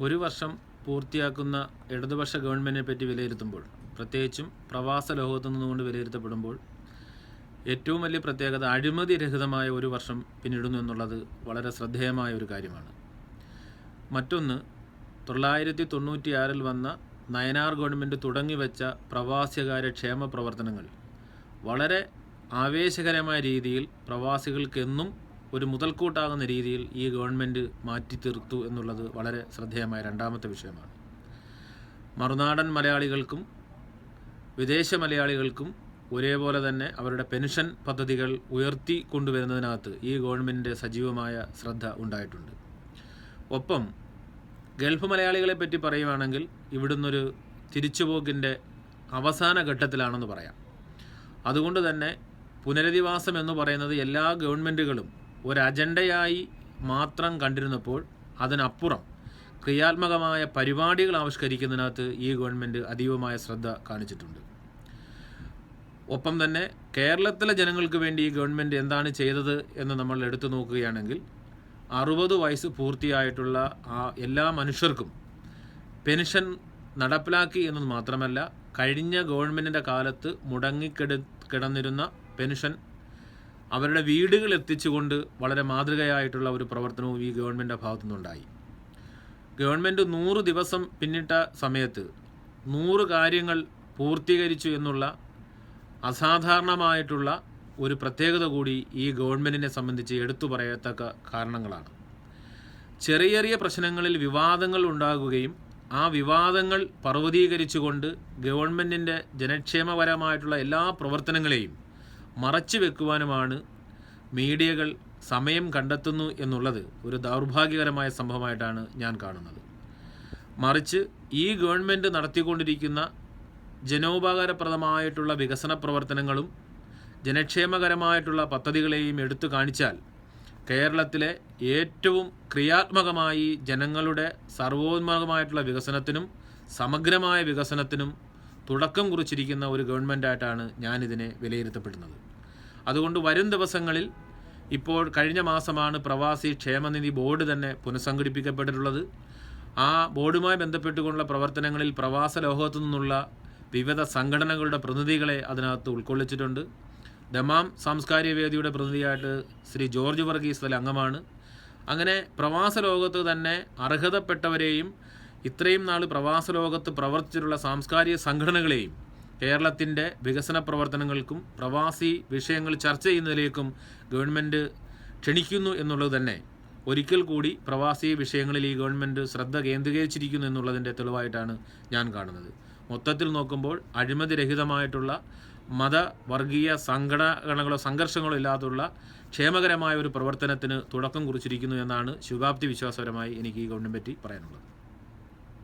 ഒരു വർഷം പൂർത്തിയാക്കുന്ന ഇടതുപക്ഷ ഗവൺമെന്റിനെ പറ്റി വിലയിരുത്തുമ്പോൾ പ്രത്യേകിച്ചും പ്രവാസ ലോകത്തു നിന്നുകൊണ്ട് വിലയിരുത്തപ്പെടുമ്പോൾ ഏറ്റവും വലിയ പ്രത്യേകത അഴിമതി രഹിതമായ ഒരു വർഷം പിന്നിടുന്നു എന്നുള്ളത് വളരെ ശ്രദ്ധേയമായ ഒരു കാര്യമാണ്. മറ്റൊന്ന് തൊള്ളായിരത്തി തൊണ്ണൂറ്റിയാറിൽ വന്ന നയനാർ ഗവൺമെന്റ് തുടങ്ങിവെച്ച പ്രവാസികാര്യ ക്ഷേമ പ്രവർത്തനങ്ങൾ വളരെ ആവേശകരമായ രീതിയിൽ പ്രവാസികൾക്കെന്നും ഒരു മുതൽക്കൂട്ടാകുന്ന രീതിയിൽ ഈ ഗവൺമെന്റ് മാറ്റി തീർത്തു എന്നുള്ളത് വളരെ ശ്രദ്ധേയമായ രണ്ടാമത്തെ വിഷയമാണ്. മറുനാടൻ മലയാളികൾക്കും വിദേശ മലയാളികൾക്കും ഒരേപോലെ തന്നെ അവരുടെ പെൻഷൻ പദ്ധതികൾ ഉയർത്തി കൊണ്ടുവരുന്നതിനകത്ത് ഈ ഗവൺമെന്റിന്റെ സജീവമായ ശ്രദ്ധ ഉണ്ടായിട്ടുണ്ട്. ഒപ്പം ഗൾഫ് മലയാളികളെ പറ്റി പറയുവാണെങ്കിൽ ഇവിടുന്നൊരു തിരിച്ചുപോക്കിന്റെ അവസാന ഘട്ടത്തിലാണെന്ന് പറയാം. അതുകൊണ്ട് തന്നെ പുനരധിവാസം എന്ന് പറയുന്നത് എല്ലാ ഗവൺമെന്റുകളും ഒരു അജണ്ടയായി മാത്രം കണ്ടിരുന്നപ്പോൾ അതിനപ്പുറം ക്രിയാത്മകമായ പരിപാടികൾ ആവിഷ്കരിക്കുന്നതിനകത്ത് ഈ ഗവൺമെന്റ് അതീവമായ ശ്രദ്ധ കാണിച്ചിട്ടുണ്ട്. ഒപ്പം തന്നെ കേരളത്തിലെ ജനങ്ങൾക്ക് വേണ്ടി ഈ ഗവൺമെന്റ് എന്താണ് ചെയ്തത് എന്ന് നമ്മൾ എടുത്തു നോക്കുകയാണെങ്കിൽ അറുപത് വയസ്സ് പൂർത്തിയായിട്ടുള്ള ആ എല്ലാ മനുഷ്യർക്കും പെൻഷൻ നടപ്പിലാക്കി എന്നത് മാത്രമല്ല കഴിഞ്ഞ ഗവൺമെന്റിന്റെ കാലത്ത് മുടങ്ങിക്കിട കിടന്നിരുന്ന പെൻഷൻ അവരുടെ വീടുകൾ എത്തിച്ചുകൊണ്ട് വളരെ മാതൃകയായിട്ടുള്ള ഒരു പ്രവർത്തനവും ഈ ഗവൺമെന്റിന്റെ ഭാഗത്തുനിന്നുണ്ടായി. ഗവൺമെന്റ് നൂറ് ദിവസം പിന്നിട്ട സമയത്ത് നൂറ് കാര്യങ്ങൾ പൂർത്തീകരിച്ചു എന്നുള്ള അസാധാരണമായിട്ടുള്ള ഒരു പ്രത്യേകത കൂടി ഈ ഗവൺമെന്റിനെ സംബന്ധിച്ച് എടുത്തു പറയത്തക്ക കാരണങ്ങളാണ്. ചെറിയ ചെറിയ പ്രശ്നങ്ങളിൽ വിവാദങ്ങൾ ഉണ്ടാകുകയും ആ വിവാദങ്ങൾ പർവതീകരിച്ചുകൊണ്ട് ഗവൺമെന്റിന്റെ ജനക്ഷേമപരമായിട്ടുള്ള എല്ലാ പ്രവർത്തനങ്ങളെയും മറച്ചു വെക്കുവാനുമാണ് മീഡിയകൾ സമയം കണ്ടെത്തുന്നു എന്നുള്ളത് ഒരു ദൗർഭാഗ്യകരമായ സംഭവമായിട്ടാണ് ഞാൻ കാണുന്നത്. മറിച്ച് ഈ ഗവൺമെന്റ് നടത്തിക്കൊണ്ടിരിക്കുന്ന ജനോപകാരപ്രദമായിട്ടുള്ള വികസന പ്രവർത്തനങ്ങളും ജനക്ഷേമകരമായിട്ടുള്ള പദ്ധതികളെയും എടുത്തു കാണിച്ചാൽ കേരളത്തിലെ ഏറ്റവും ക്രിയാത്മകമായി ജനങ്ങളുടെ സർവോത്മകമായിട്ടുള്ള വികസനത്തിനും സമഗ്രമായ വികസനത്തിനും തുടക്കം കുറിച്ചിരിക്കുന്ന ഒരു ഗവൺമെന്റായിട്ടാണ് ഞാനിതിനെ വിലയിരുത്തപ്പെടുന്നത്. അതുകൊണ്ട് വരും ദിവസങ്ങളിൽ ഇപ്പോൾ കഴിഞ്ഞ മാസമാണ് പ്രവാസി ക്ഷേമനിധി ബോർഡ് തന്നെ പുനഃസംഘടിപ്പിക്കപ്പെട്ടിട്ടുള്ളത്. ആ ബോർഡുമായി ബന്ധപ്പെട്ടുകൊണ്ടുള്ള പ്രവർത്തനങ്ങളിൽ പ്രവാസ ലോകത്തു നിന്നുള്ള വിവിധ സംഘടനകളുടെ പ്രതിനിധികളെ അതിനകത്ത് ഉൾക്കൊള്ളിച്ചിട്ടുണ്ട്. ദമാം സാംസ്കാരിക വേദിയുടെ പ്രതിനിധിയായിട്ട് ശ്രീ ജോർജ് വർഗീസ് അതിൽ അംഗമാണ്. അങ്ങനെ പ്രവാസ ലോകത്ത് തന്നെ അർഹതപ്പെട്ടവരെയും ഇത്രയും നാൾ പ്രവാസ ലോകത്ത് പ്രവർത്തിച്ചിട്ടുള്ള സാംസ്കാരിക സംഘടനകളെയും കേരളത്തിന്റെ വികസന പ്രവർത്തനങ്ങൾക്കും പ്രവാസി വിഷയങ്ങൾ ചർച്ച ചെയ്യുന്നതിലേക്കും ഗവൺമെന്റ് ക്ഷണിക്കുന്നു എന്നുള്ളത് തന്നെ. ഒരിക്കൽ കൂടി പ്രവാസി വിഷയങ്ങളിൽ ഈ ഗവൺമെന്റ് ശ്രദ്ധ കേന്ദ്രീകരിച്ചിരിക്കുന്നു എന്നുള്ളതിന്റെ തെളിവായിട്ടാണ് ഞാൻ കാണുന്നത്. മൊത്തത്തിൽ നോക്കുമ്പോൾ അഴിമതിരഹിതമായിട്ടുള്ള മത വർഗീയ സംഘടനകളോ സംഘർഷങ്ങളോ ഇല്ലാതുള്ള ക്ഷേമകരമായ ഒരു പ്രവർത്തനത്തിന് തുടക്കം കുറിച്ചിരിക്കുന്നു എന്നാണ് ശുഭാപ്തി വിശ്വാസപരമായി എനിക്ക് ഈ ഗവൺമെന്റ് പറ്റി പറയാനുള്ളത്.